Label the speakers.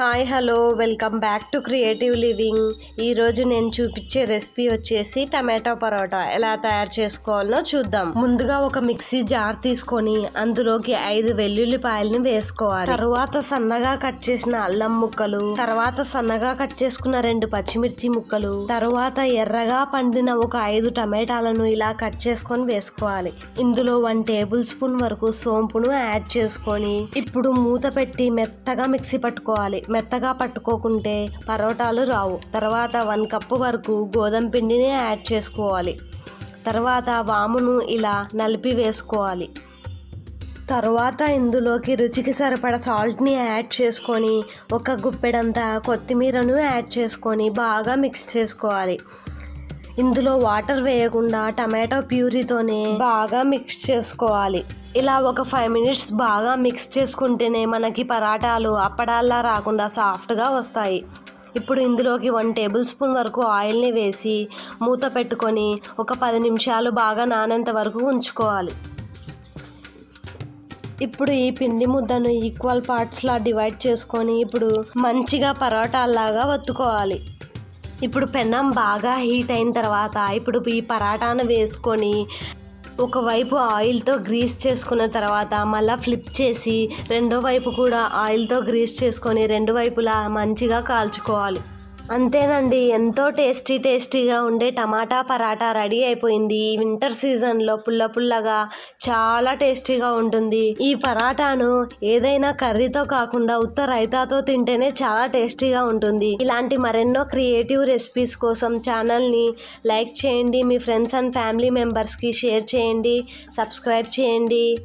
Speaker 1: Hi hello welcome back to creative living. ఈరోజు నేను చూపించే రెసిపీ వచ్చేసి టమాటో పరోటా. ఎలా తయారు చేసుకోవాలో చూద్దాం. ముందుగా ఒక మిక్సీ జార్ తీసుకొని అందులోకి ఐదు వెల్లుల్లిపాయలని వేసుకోవాలి. తర్వాత సన్నగా కట్ చేసిన అల్లం ముక్కలు తర్వాత సన్నగా కట్ చేసుకున్న రెండు పచ్చిమిర్చి ముక్కలు తర్వాత ఎర్రగా పండిన ఒక ఐదు టమాటాలను ఇలా కట్ చేసుకొని వేసుకోవాలి. ఇందులో వన్ టేబుల్ స్పూన్ వరకు సోంపును యాడ్ చేసుకొని ఇప్పుడు మూత పెట్టి మెత్తగా మిక్సీ పట్టుకోవాలి. మెత్తగా పట్టుకోకుంటే పరోటాలు రావు. తర్వాత వన్ కప్పు వరకు గోధుమ పిండిని యాడ్ చేసుకోవాలి. తర్వాత వామును ఇలా నలిపి వేసుకోవాలి. తర్వాత ఇందులోకి రుచికి సరిపడ సాల్ట్ని యాడ్ చేసుకొని ఒక గుప్పెడంత కొత్తిమీరను యాడ్ చేసుకొని బాగా మిక్స్ చేసుకోవాలి. ఇందులో వాటర్ వేయకుండా టమాటో ప్యూరీతోనే బాగా మిక్స్ చేసుకోవాలి. ఇలా ఒక ఫైవ్ మినిట్స్ బాగా మిక్స్ చేసుకుంటేనే మనకి పరాటాలు అప్పడాల్లా రాకుండా సాఫ్ట్గా వస్తాయి. ఇప్పుడు ఇందులోకి వన్ టేబుల్ స్పూన్ వరకు ఆయిల్ని వేసి మూత పెట్టుకొని ఒక పది నిమిషాలు బాగా నానేంత వరకు ఉంచుకోవాలి. ఇప్పుడు ఈ పిండి ముద్దను ఈక్వల్ పార్ట్స్లా డివైడ్ చేసుకొని ఇప్పుడు మంచిగా పరోటాల్లాగా వత్తుకోవాలి. ఇప్పుడు పెన్నం బాగా హీట్ అయిన తర్వాత ఇప్పుడు ఈ పరాటాను వేసుకొని ఒకవైపు ఆయిల్తో గ్రీస్ చేసుకున్న తర్వాత మళ్ళీ ఫ్లిప్ చేసి రెండో వైపు కూడా ఆయిల్తో గ్రీస్ చేసుకొని రెండు వైపులా మంచిగా కాల్చుకోవాలి. అంతేనండి. ఎంతో టేస్టీ టేస్టీగా ఉండే టమాటా పరాటా రెడీ అయిపోయింది. ఈ వింటర్ సీజన్లో పుల్ల పుల్లగా చాలా టేస్టీగా ఉంటుంది. ఈ పరాటాను ఏదైనా కర్రీతో కాకుండా ఉత్త రైతాతో తింటేనే చాలా టేస్టీగా ఉంటుంది. ఇలాంటి మరెన్నో క్రియేటివ్ రెసిపీస్ కోసం ఛానల్ని లైక్ చేయండి. మీ ఫ్రెండ్స్ అండ్ ఫ్యామిలీ మెంబర్స్కి షేర్ చేయండి. సబ్స్క్రైబ్ చేయండి.